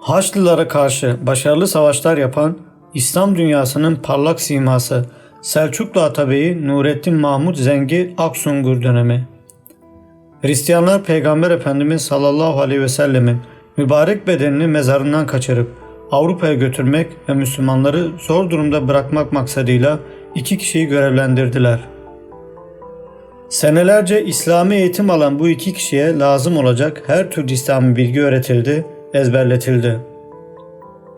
Haçlılara karşı başarılı savaşlar yapan İslam dünyasının parlak siması Selçuklu Atabeyi Nurettin Mahmud Zengi Aksungur dönemi. Hristiyanlar Peygamber Efendimiz sallallahu aleyhi ve sellemin mübarek bedenini mezarından kaçırıp Avrupa'ya götürmek ve Müslümanları zor durumda bırakmak maksadıyla iki kişiyi görevlendirdiler. Senelerce İslami eğitim alan bu iki kişiye lazım olacak her tür İslami bilgi öğretildi, ezberletildi.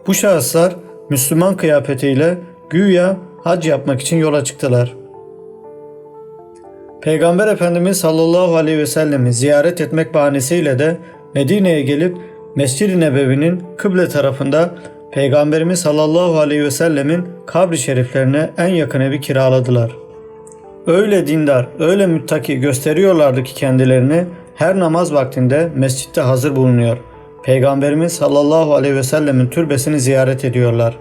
Bu şahıslar Müslüman kıyafetiyle güya hac yapmak için yola çıktılar. Peygamber Efendimiz sallallahu aleyhi ve sellemi ziyaret etmek bahanesiyle de Medine'ye gelip Mescid-i Nebevi'nin kıble tarafında Peygamberimiz sallallahu aleyhi ve sellemin kabri şeriflerine en yakın evi kiraladılar. Öyle dindar, öyle müttaki gösteriyorlardı ki kendilerini her namaz vaktinde mescitte hazır bulunuyor. Peygamberimiz sallallahu aleyhi ve sellemin türbesini ziyaret ediyorlar.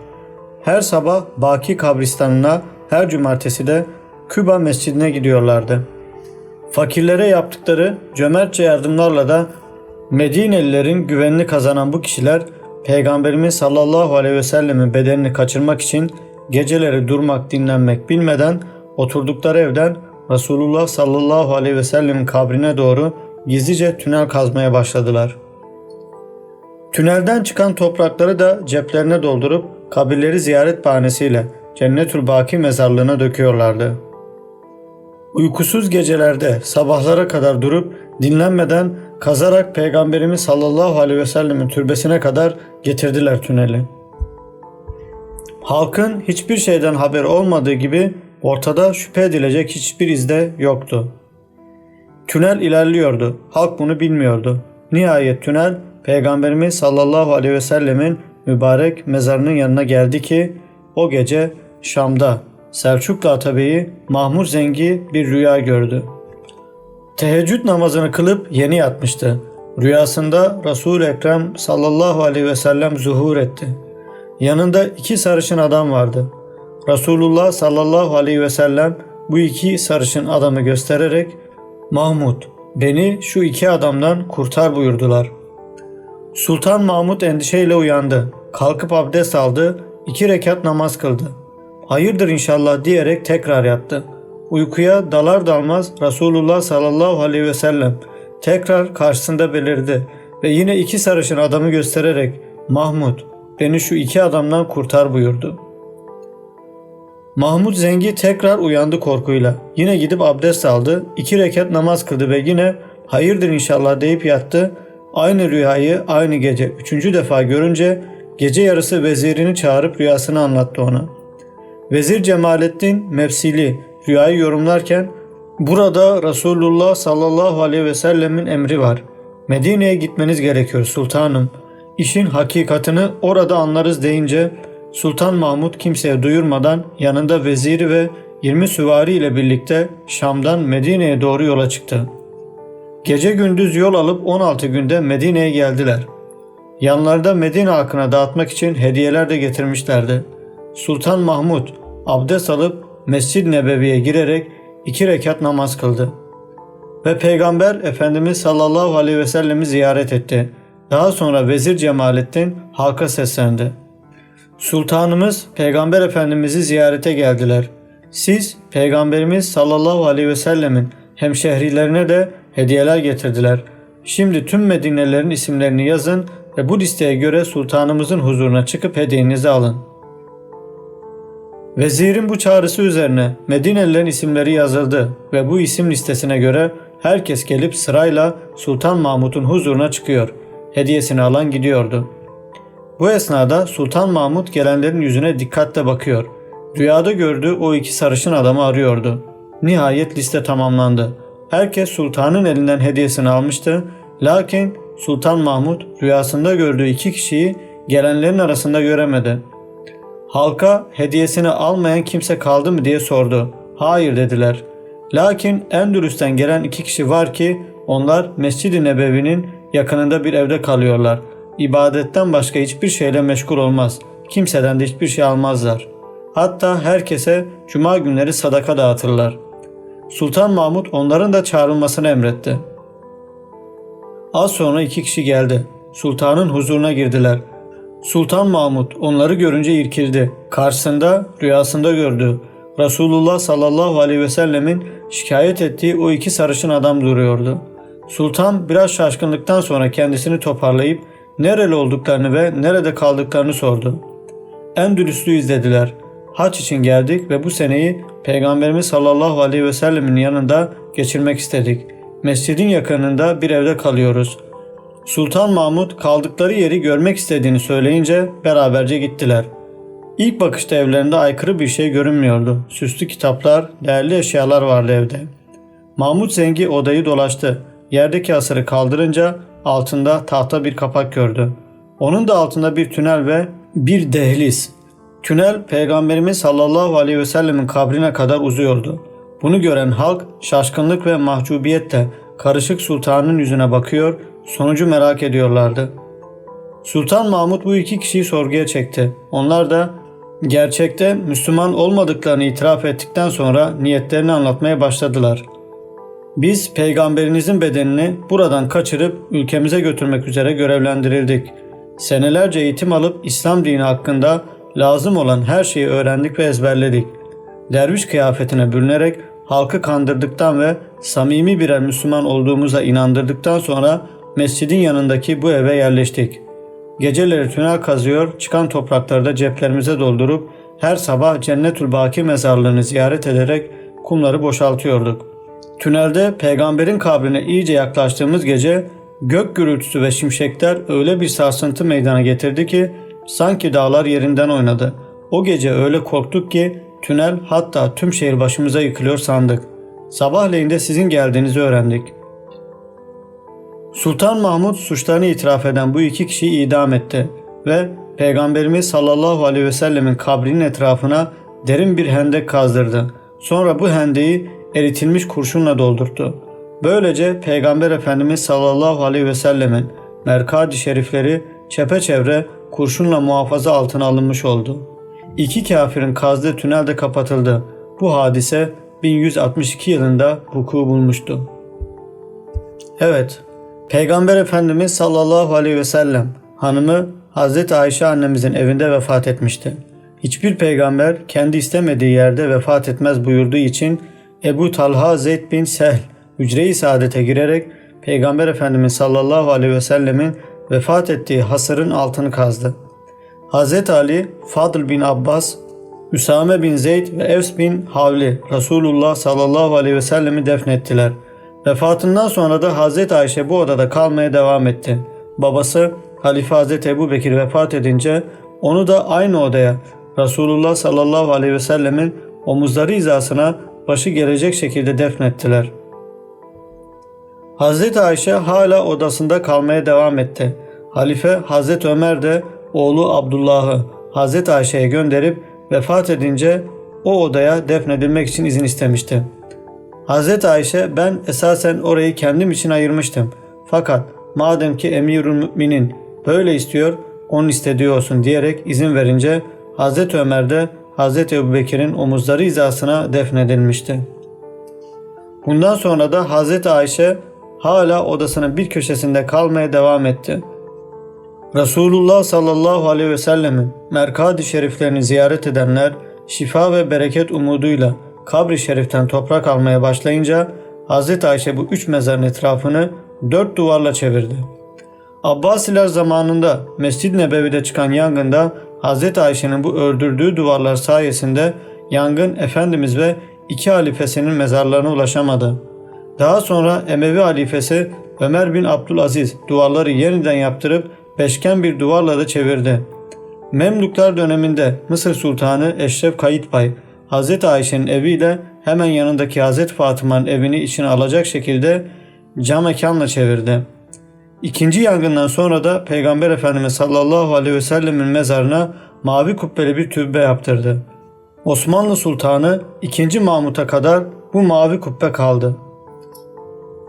Her sabah Baki kabristanına, her cumartesi de Küba mescidine gidiyorlardı. Fakirlere yaptıkları cömertçe yardımlarla da Medinelilerin güvenini kazanan bu kişiler Peygamberimiz sallallahu aleyhi ve sellemin bedenini kaçırmak için geceleri durmak dinlenmek bilmeden oturdukları evden Resulullah sallallahu aleyhi ve sellemin kabrine doğru gizlice tünel kazmaya başladılar. Tünelden çıkan toprakları da ceplerine doldurup kabirleri ziyaret bahanesiyle Cennetül Baki mezarlığına döküyorlardı. Uykusuz gecelerde sabahlara kadar durup dinlenmeden kazarak Peygamberimiz sallallahu aleyhi ve sellemin türbesine kadar getirdiler tüneli. Halkın hiçbir şeyden haber olmadığı gibi ortada şüphe edilecek hiçbir izde yoktu. Tünel ilerliyordu. Halk bunu bilmiyordu. Nihayet tünel Peygamberimiz sallallahu aleyhi ve sellemin mübarek mezarının yanına geldi ki o gece Şam'da Selçuklu Atabeyi Mahmur Zengi bir rüya gördü. Teheccüd namazını kılıp yeni yatmıştı. Rüyasında Resul-i Ekrem sallallahu aleyhi ve sellem zuhur etti. Yanında iki sarışın adam vardı. Resulullah sallallahu aleyhi ve sellem bu iki sarışın adamı göstererek Mahmud beni şu iki adamdan kurtar buyurdular. Sultan Mahmud endişeyle uyandı. Kalkıp abdest aldı, iki rekat namaz kıldı. Hayırdır inşallah diyerek tekrar yattı. Uykuya dalar dalmaz Resulullah sallallahu aleyhi ve sellem tekrar karşısında belirdi ve yine iki sarışın adamı göstererek Mahmud beni şu iki adamdan kurtar buyurdu. Mahmud Zengi tekrar uyandı korkuyla. Yine gidip abdest aldı, iki rekat namaz kıldı ve yine hayırdır inşallah deyip yattı. Aynı rüyayı aynı gece üçüncü defa görünce gece yarısı vezirini çağırıp rüyasını anlattı ona. Vezir Cemalettin Mefsili rüyayı yorumlarken burada Resulullah sallallahu aleyhi ve sellemin emri var. Medine'ye gitmeniz gerekiyor sultanım. İşin hakikatını orada anlarız deyince Sultan Mahmud kimseye duyurmadan yanında veziri ve 20 süvari ile birlikte Şam'dan Medine'ye doğru yola çıktı. Gece gündüz yol alıp 16 günde Medine'ye geldiler. Yanlarında Medine halkına dağıtmak için hediyeler de getirmişlerdi. Sultan Mahmud abdest alıp Mescid-i Nebevi'ye girerek iki rekat namaz kıldı. Ve Peygamber Efendimiz sallallahu aleyhi ve sellemi ziyaret etti. Daha sonra Vezir Cemalettin halka seslendi. Sultanımız Peygamber Efendimiz'i ziyarete geldiler. Siz Peygamberimiz sallallahu aleyhi ve sellemin hemşehrilerine de hediyeler getirdiler. Şimdi tüm Medinelerin isimlerini yazın ve bu listeye göre sultanımızın huzuruna çıkıp hediyenizi alın. Vezirin bu çağrısı üzerine Medinelilerin isimleri yazıldı ve bu isim listesine göre herkes gelip sırayla Sultan Mahmud'un huzuruna çıkıyor. Hediyesini alan gidiyordu. Bu esnada Sultan Mahmud gelenlerin yüzüne dikkatle bakıyor. Rüyada gördüğü o iki sarışın adamı arıyordu. Nihayet liste tamamlandı. Herkes sultanın elinden hediyesini almıştı. Lakin Sultan Mahmud rüyasında gördüğü iki kişiyi gelenlerin arasında göremedi. Halka hediyesini almayan kimse kaldı mı diye sordu. Hayır dediler. Lakin Endülüs'ten gelen iki kişi var ki onlar Mescid-i Nebevi'nin yakınında bir evde kalıyorlar. İbadetten başka hiçbir şeyle meşgul olmaz. Kimseden de hiçbir şey almazlar. Hatta herkese cuma günleri sadaka dağıtırlar. Sultan Mahmud onların da çağrılmasını emretti. Az sonra iki kişi geldi. Sultanın huzuruna girdiler. Sultan Mahmut onları görünce irkildi. Karşısında rüyasında gördü. Resulullah sallallahu aleyhi ve sellemin şikayet ettiği o iki sarışın adam duruyordu. Sultan biraz şaşkınlıktan sonra kendisini toparlayıp nereli olduklarını ve nerede kaldıklarını sordu. Endülüs'ü izlediler. Haç için geldik ve bu seneyi Peygamberimiz sallallahu aleyhi ve sellemin yanında geçirmek istedik. Mescidin yakınında bir evde kalıyoruz. Sultan Mahmut kaldıkları yeri görmek istediğini söyleyince beraberce gittiler. İlk bakışta evlerinde aykırı bir şey görünmüyordu. Süslü kitaplar, değerli eşyalar vardı evde. Mahmut Zengi odayı dolaştı. Yerdeki asırı kaldırınca altında tahta bir kapak gördü. Onun da altında bir tünel ve bir dehliz. Tünel Peygamberimiz sallallahu aleyhi ve sellemin kabrine kadar uzuyordu. Bunu gören halk şaşkınlık ve mahcubiyetle karışık sultanın yüzüne bakıyor, sonucu merak ediyorlardı. Sultan Mahmut bu iki kişiyi sorguya çekti. Onlar da gerçekte Müslüman olmadıklarını itiraf ettikten sonra niyetlerini anlatmaya başladılar. Biz peygamberinizin bedenini buradan kaçırıp ülkemize götürmek üzere görevlendirildik. Senelerce eğitim alıp İslam dini hakkında lazım olan her şeyi öğrendik ve ezberledik. Derviş kıyafetine bürünerek halkı kandırdıktan ve samimi birer Müslüman olduğumuza inandırdıktan sonra mescidin yanındaki bu eve yerleştik. Geceleri tünel kazıyor, çıkan toprakları da ceplerimize doldurup her sabah Cennetül Baki mezarlığını ziyaret ederek kumları boşaltıyorduk. Tünelde peygamberin kabrine iyice yaklaştığımız gece gök gürültüsü ve şimşekler öyle bir sarsıntı meydana getirdi ki sanki dağlar yerinden oynadı. O gece öyle korktuk ki tünel hatta tüm şehir başımıza yıkılıyor sandık. Sabahleyin de sizin geldiğinizi öğrendik. Sultan Mahmut suçlarını itiraf eden bu iki kişiyi idam etti ve Peygamberimiz sallallahu aleyhi ve sellemin kabrinin etrafına derin bir hendek kazdırdı. Sonra bu hendeyi eritilmiş kurşunla doldurttu. Böylece Peygamber Efendimiz sallallahu aleyhi ve sellemin merkadi şerifleri çepeçevre kurşunla muhafaza altına alınmış oldu. İki kafirin kazdığı tünel de kapatıldı. Bu hadise 1162 yılında vuku bulmuştu. Evet, Peygamber Efendimiz sallallahu aleyhi ve sellem hanımı Hazreti Ayşe annemizin evinde vefat etmişti. Hiçbir peygamber kendi istemediği yerde vefat etmez buyurduğu için Ebu Talha Zeyd bin Sehl hücre-i saadete girerek Peygamber Efendimiz sallallahu aleyhi ve sellemin vefat ettiği hasırın altını kazdı. Hz. Ali, Fadl bin Abbas, Üsame bin Zeyd ve Evs bin Havli Resulullah sallallahu aleyhi ve sellemi defnettiler. Vefatından sonra da Hz. Ayşe bu odada kalmaya devam etti. Babası Halife Hz. Ebu Bekir vefat edince onu da aynı odaya Resulullah sallallahu aleyhi ve sellemin omuzları hizasına başı gelecek şekilde defnettiler. Hazreti Ayşe hala odasında kalmaya devam etti. Halife Hazreti Ömer de oğlu Abdullah'ı Hazreti Ayşe'ye gönderip vefat edince o odaya defnedilmek için izin istemişti. Hazreti Ayşe ben esasen orayı kendim için ayırmıştım. Fakat madem ki emirül müminin böyle istiyor onun istediği olsun diyerek izin verince Hazreti Ömer de Hazreti Ebubekir'in omuzları hizasına defnedilmişti. Bundan sonra da Hazreti Ayşe hala odasının bir köşesinde kalmaya devam etti. Resulullah sallallahu aleyhi ve sellemin merkadi şeriflerini ziyaret edenler şifa ve bereket umuduyla kabri şeriften toprak almaya başlayınca Hazreti Ayşe bu üç mezarın etrafını dört duvarla çevirdi. Abbasiler zamanında Mescid-i Nebevi'de çıkan yangında Hz. Ayşe'nin bu öldürdüğü duvarlar sayesinde yangın Efendimiz ve iki halifesinin mezarlarına ulaşamadı. Daha sonra Emevi halifesi Ömer bin Abdülaziz duvarları yeniden yaptırıp beşgen bir duvarla da çevirdi. Memluklar döneminde Mısır Sultanı Eşref Kayıtbay Hz. Ayşe'nin eviyle hemen yanındaki Hz. Fatıma'nın evini içine alacak şekilde cam mekanla çevirdi. İkinci yangından sonra da Peygamber Efendimiz sallallahu aleyhi ve sellemin mezarına mavi kubbeli bir türbe yaptırdı. Osmanlı Sultanı 2. Mahmut'a kadar bu mavi kubbe kaldı.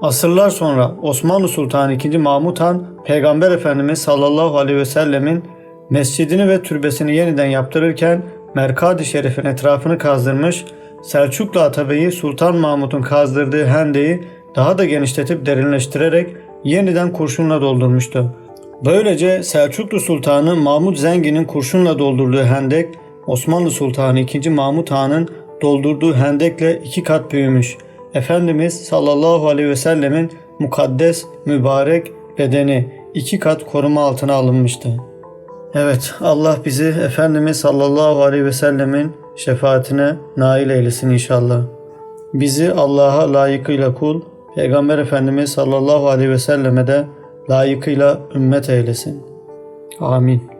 Asırlar sonra Osmanlı Sultanı 2. Mahmut Han, Peygamber Efendimiz sallallahu aleyhi ve sellemin mescidini ve türbesini yeniden yaptırırken Merkadi Şerif'in etrafını kazdırmış, Selçuklu Atabeyi Sultan Mahmut'un kazdırdığı hendeyi daha da genişletip derinleştirerek yeniden kurşunla doldurmuştu. Böylece Selçuklu Sultanı Mahmud Zengin'in kurşunla doldurduğu hendek Osmanlı Sultanı II. Mahmud Han'ın doldurduğu hendekle iki kat büyümüş. Efendimiz sallallahu aleyhi ve sellemin mukaddes, mübarek bedeni iki kat koruma altına alınmıştı. Evet Allah bizi Efendimiz sallallahu aleyhi ve sellemin şefaatine nail eylesin inşallah. Bizi Allah'a layıkıyla kul, Peygamber Efendimiz sallallahu aleyhi ve selleme de layıkıyla ümmet eylesin. Amin.